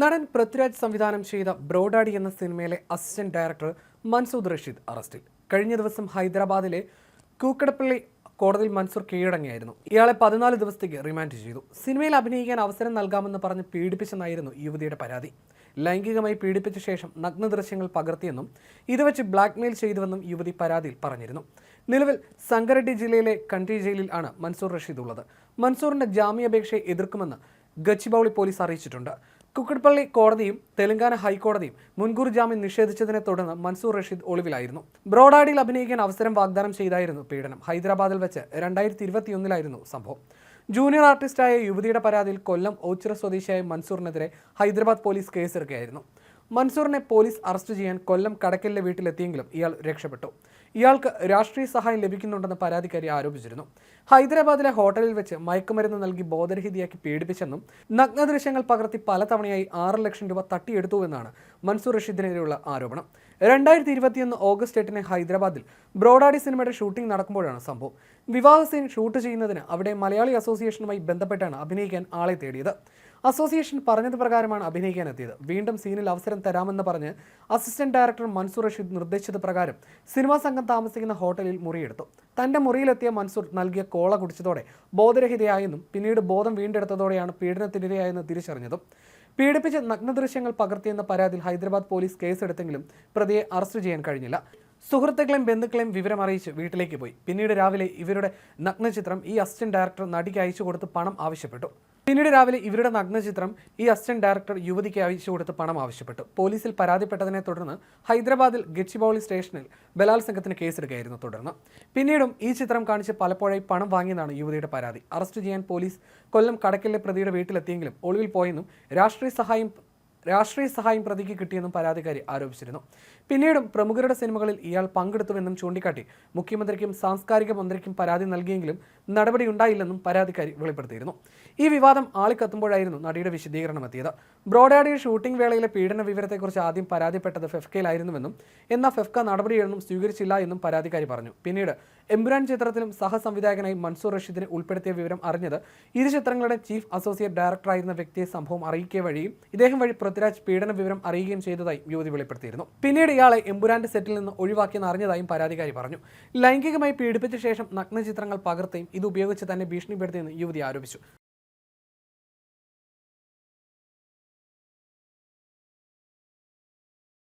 നടൻ പൃഥ്വിരാജ് സംവിധാനം ചെയ്ത ബ്രോഡാഡി എന്ന സിനിമയിലെ അസിസ്റ്റന്റ് ഡയറക്ടർ മൻസൂദ് റഷീദ് അറസ്റ്റിൽ. കഴിഞ്ഞ ദിവസം ഹൈദരാബാദിലെ കൂക്കടപ്പള്ളി കോടതിയിൽ മൻസൂർ കീഴടങ്ങിയായിരുന്നു. ഇയാളെ പതിനാല് ദിവസത്തേക്ക് റിമാൻഡ് ചെയ്തു. സിനിമയിൽ അഭിനയിക്കാൻ അവസരം നൽകാമെന്ന് പറഞ്ഞ് പീഡിപ്പിച്ചെന്നായിരുന്നു യുവതിയുടെ പരാതി. ലൈംഗികമായി പീഡിപ്പിച്ച ശേഷം നഗ്ന ദൃശ്യങ്ങൾ പകർത്തിയെന്നും ഇത് വെച്ച് ബ്ലാക്ക്മെയിൽ ചെയ്തുവെന്നും യുവതി പരാതിയിൽ പറഞ്ഞിരുന്നു. നിലവിൽ സംഗറെഡ്ഡി ജില്ലയിലെ കൺട്രി ജയിലിൽ ആണ് മൻസൂർ റഷീദ് ഉള്ളത്. മൻസൂറിന്റെ ജാമ്യാപേക്ഷയെ എതിർക്കുമെന്ന് ഗച്ചിബൌളി പോലീസ് അറിയിച്ചിട്ടുണ്ട്. കുക്കട്പള്ളി കോടതിയും തെലങ്കാന ഹൈക്കോടതിയും മുൻകൂർ ജാമ്യം നിഷേധിച്ചതിനെ തുടർന്ന് മൻസൂർ റഷീദ് ഒളിവിലായിരുന്നു. ബ്രോഡാഡിയിൽ അഭിനയിക്കാൻ അവസരം വാഗ്ദാനം ചെയ്തായിരുന്നു പീഡനം. ഹൈദരാബാദിൽ വെച്ച് രണ്ടായിരത്തി ഇരുപത്തിയൊന്നിലായിരുന്നു സംഭവം. ജൂനിയർ ആർട്ടിസ്റ്റായ യുവതിയുടെ പരാതിയിൽ കൊല്ലം ഓച്ചിറ സ്വദേശിയായ മൻസൂറിനെതിരെ ഹൈദരാബാദ് പോലീസ് കേസെടുക്കുകയായിരുന്നു. മൻസൂറിനെ പോലീസ് അറസ്റ്റ് ചെയ്യാൻ കൊല്ലം കടക്കലിലെ വീട്ടിലെത്തിയെങ്കിലും ഇയാൾ രക്ഷപ്പെട്ടു. ഇയാൾക്ക് രാഷ്ട്രീയ സഹായം ലഭിക്കുന്നുണ്ടെന്ന് പരാതിക്കാരി ആരോപിച്ചിരുന്നു. ഹൈദരാബാദിലെ ഹോട്ടലിൽ വെച്ച് മയക്കുമരുന്ന് നൽകി ബോധരഹിതയാക്കി പീഡിപ്പിച്ചെന്നും നഗ്ന ദൃശ്യങ്ങൾ പകർത്തി പലതവണയായി ആറ് ലക്ഷം രൂപ തട്ടിയെടുത്തുവെന്നാണ് മൻസൂർ റഷീദിനെതിരെയുള്ള ആരോപണം. രണ്ടായിരത്തി ഇരുപത്തിയൊന്ന് ഓഗസ്റ്റ് എട്ടിന് ഹൈദരാബാദിൽ ബ്രോഡാഡി സിനിമയുടെ ഷൂട്ടിംഗ് നടക്കുമ്പോഴാണ് സംഭവം. വിവാഹ സീൻ ഷൂട്ട് ചെയ്യുന്നതിന് അവിടെ മലയാളി അസോസിയേഷനുമായി ബന്ധപ്പെട്ടാണ് അഭിനയിക്കാൻ ആളെ തേടിയത്. അസോസിയേഷൻ പറഞ്ഞത് പ്രകാരമാണ് അഭിനയിക്കാൻ എത്തിയത് വീണ്ടും സീനിൽ അവസരം തരാമെന്ന് പറഞ്ഞ് അസിസ്റ്റന്റ് ഡയറക്ടർ മൻസൂർ റഷീദ് നിർദ്ദേശിച്ചത് പ്രകാരം സിനിമാ സംഘം താമസിക്കുന്ന ഹോട്ടലിൽ മുറിയെടുത്തു. തന്റെ മുറിയിലെത്തിയ മൻസൂർ നൽകിയ കോള കുടിച്ചതോടെ ബോധരഹിതയായെന്നും പിന്നീട് ബോധം വീണ്ടെടുത്തതോടെയാണ് പീഡനത്തിനിരയായെന്ന് തിരിച്ചറിഞ്ഞതും. പീഡിപ്പിച്ച നഗ്നദൃശ്യങ്ങൾ പകർത്തിയെന്ന പരാതിയിൽ ഹൈദരാബാദ് പോലീസ് കേസെടുത്തെങ്കിലും പ്രതിയെ അറസ്റ്റ് ചെയ്യാൻ കഴിഞ്ഞില്ല. സുഹൃത്തുക്കളെയും ബന്ധുക്കളെയും വിവരം അറിയിച്ച് വീട്ടിലേക്ക് പോയി. പിന്നീട് രാവിലെ ഇവരുടെ നഗ്നചിത്രം ഈ അസിസ്റ്റന്റ് ഡയറക്ടർ നടിക്ക് അയച്ചു കൊടുത്ത് പണം ആവശ്യപ്പെട്ടു. പിന്നീട് രാവിലെ ഇവരുടെ നഗ്നചിത്രം ഈ അസിസ്റ്റന്റ് ഡയറക്ടർ യുവതിക്ക് അയച്ചു കൊടുത്ത് പണം ആവശ്യപ്പെട്ടു. പോലീസിൽ പരാതിപ്പെട്ടതിനെ തുടർന്ന് ഹൈദരാബാദിൽ ഗച്ചിബൌളി സ്റ്റേഷനിൽ ബലാത്സംഗത്തിന് കേസെടുക്കുകയായിരുന്നു തുടർന്ന്. പിന്നീടും ഈ ചിത്രം കാണിച്ച് പലപ്പോഴായി പണം വാങ്ങിയെന്നാണ് യുവതിയുടെ പരാതി. അറസ്റ്റ് ചെയ്യാൻ പോലീസ് കൊല്ലം കടക്കലിലെ പ്രതിയുടെ വീട്ടിലെത്തിയെങ്കിലും ഒളിവിൽ പോയെന്നും രാഷ്ട്രീയ സഹായം രാഷ്ട്രീയ സഹായം പ്രതിക്ക് കിട്ടിയെന്നും പരാതിക്കാരി ആരോപിച്ചിരുന്നു. പിന്നീടും പ്രമുഖരുടെ സിനിമകളിൽ ഇയാൾ പങ്കെടുത്തുവെന്നും ചൂണ്ടിക്കാട്ടി മുഖ്യമന്ത്രിക്കും സാംസ്കാരിക മന്ത്രിക്കും പരാതി നൽകിയെങ്കിലും നടപടിയുണ്ടായില്ലെന്നും പരാതിക്കാരി വെളിപ്പെടുത്തിയിരുന്നു. ഈ വിവാദം ആളിക്കത്തുമ്പോഴായിരുന്നു നടിയുടെ വിശദീകരണം എത്തിയത്. ബ്രോഡാഡിയുടെ ഷൂട്ടിംഗ് വേളയിലെ പീഡന വിവരത്തെക്കുറിച്ച് ആദ്യം പരാതിപ്പെട്ടത് ഫെഫ്കയിലായിരുന്നുവെന്നും എന്നാൽ ഫെഫ്ക നടപടിയൊന്നും സ്വീകരിച്ചില്ല എന്നും പരാതിക്കാരി പറഞ്ഞു. പിന്നീട് എമ്പുരാൻ ചിത്രത്തിലും സഹസംവിധായകനായി മൻസൂർ റഷീദിനെ ഉൾപ്പെടുത്തിയ വിവരം അറിഞ്ഞത് ഇരു ചിത്രങ്ങളുടെ ചീഫ് അസോസിയേറ്റ് ഡയറക്ടറായിരുന്ന വ്യക്തിയെ സംഭവം അറിയിക്കുക വഴിയും ഇദ്ദേഹം വഴി പൃഥ്വിരാജ് പീഡന വിവരം അറിയുകയും ചെയ്തതായി യുവതി വെളിപ്പെടുത്തിയിരുന്നു. പിന്നീട് ഇയാളെ എമ്പുരാന്റെ സെറ്റിൽ നിന്ന് ഒഴിവാക്കിയെന്ന് അറിഞ്ഞതായും പരാതിക്കാരി പറഞ്ഞു. ലൈംഗികമായി പീഡിപ്പിച്ച ശേഷം നഗ്നചിത്രങ്ങൾ പകർത്തുകയും ഇത് ഉപയോഗിച്ച് തന്നെ ഭീഷണിപ്പെടുത്തിയെന്ന് യുവതി ആരോപിച്ചു.